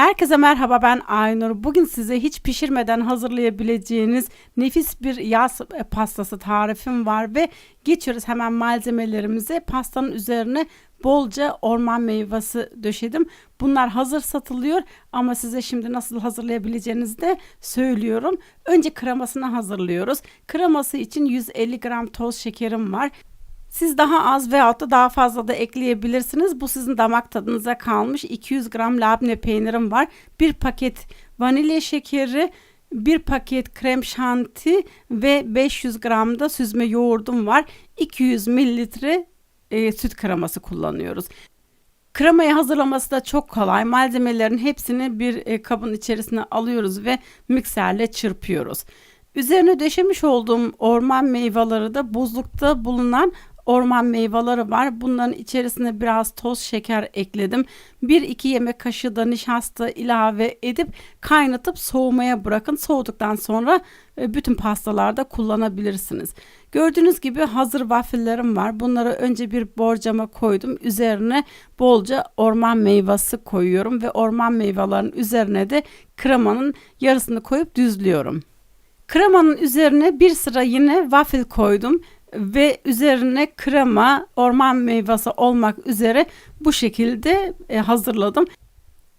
Herkese merhaba ben Aynur. Bugün size hiç pişirmeden hazırlayabileceğiniz nefis bir yaz pastası tarifim var ve geçiyoruz hemen malzemelerimize. Pastanın üzerine bolca orman meyvesi döşedim. Bunlar hazır satılıyor ama size şimdi nasıl hazırlayabileceğinizi de söylüyorum. Önce kremasını hazırlıyoruz. Kreması için 150 gram toz şekerim var. Siz daha az veyahut da daha fazla da ekleyebilirsiniz. Bu sizin damak tadınıza kalmış. 200 gram labne peynirim var. Bir paket vanilya şekeri, bir paket krem şanti ve 500 gram da süzme yoğurdum var. 200 mililitre e, süt kreması kullanıyoruz. Kremayı hazırlaması da çok kolay. Malzemelerin hepsini bir e, kabın içerisine alıyoruz ve mikserle çırpıyoruz. Üzerine döşemiş olduğum orman meyveleri de buzlukta bulunan orman meyveleri var. Bunların içerisine biraz toz şeker ekledim. 1-2 yemek kaşığı da nişasta ilave edip kaynatıp soğumaya bırakın. Soğuduktan sonra e, bütün pastalarda kullanabilirsiniz. Gördüğünüz gibi hazır waffle'lerim var. Bunları önce bir borcama koydum. Üzerine bolca orman meyvesi koyuyorum ve orman meyvelerin üzerine de kremanın yarısını koyup düzlüyorum. Kremanın üzerine bir sıra yine waffle koydum ve üzerine krema, orman meyvesi olmak üzere bu şekilde e, hazırladım.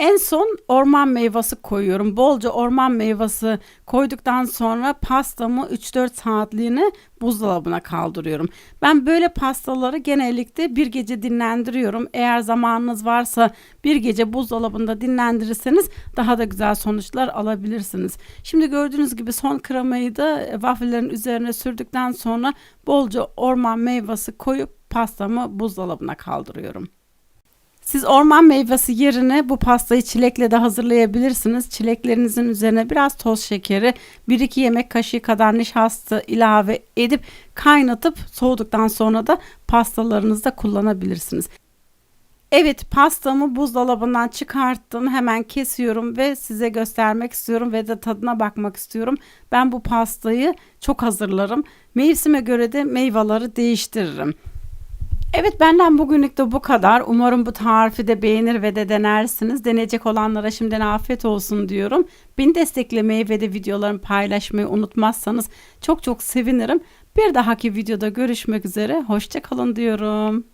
En son orman meyvesi koyuyorum. Bolca orman meyvesi koyduktan sonra pastamı 3-4 saatliğine buzdolabına kaldırıyorum. Ben böyle pastaları genellikle bir gece dinlendiriyorum. Eğer zamanınız varsa bir gece buzdolabında dinlendirirseniz daha da güzel sonuçlar alabilirsiniz. Şimdi gördüğünüz gibi son kremayı da waffle'lerin üzerine sürdükten sonra bolca orman meyvesi koyup pastamı buzdolabına kaldırıyorum. Siz orman meyvesi yerine bu pastayı çilekle de hazırlayabilirsiniz. Çileklerinizin üzerine biraz toz şekeri, 1-2 yemek kaşığı kadar nişasta ilave edip kaynatıp soğuduktan sonra da pastalarınızda kullanabilirsiniz. Evet pastamı buzdolabından çıkarttım. Hemen kesiyorum ve size göstermek istiyorum ve de tadına bakmak istiyorum. Ben bu pastayı çok hazırlarım. Mevsime göre de meyveleri değiştiririm. Evet benden bugünlük de bu kadar. Umarım bu tarifi de beğenir ve de denersiniz. Deneyecek olanlara şimdiden afiyet olsun diyorum. Beni desteklemeyi ve de videolarımı paylaşmayı unutmazsanız çok çok sevinirim. Bir dahaki videoda görüşmek üzere. Hoşçakalın diyorum.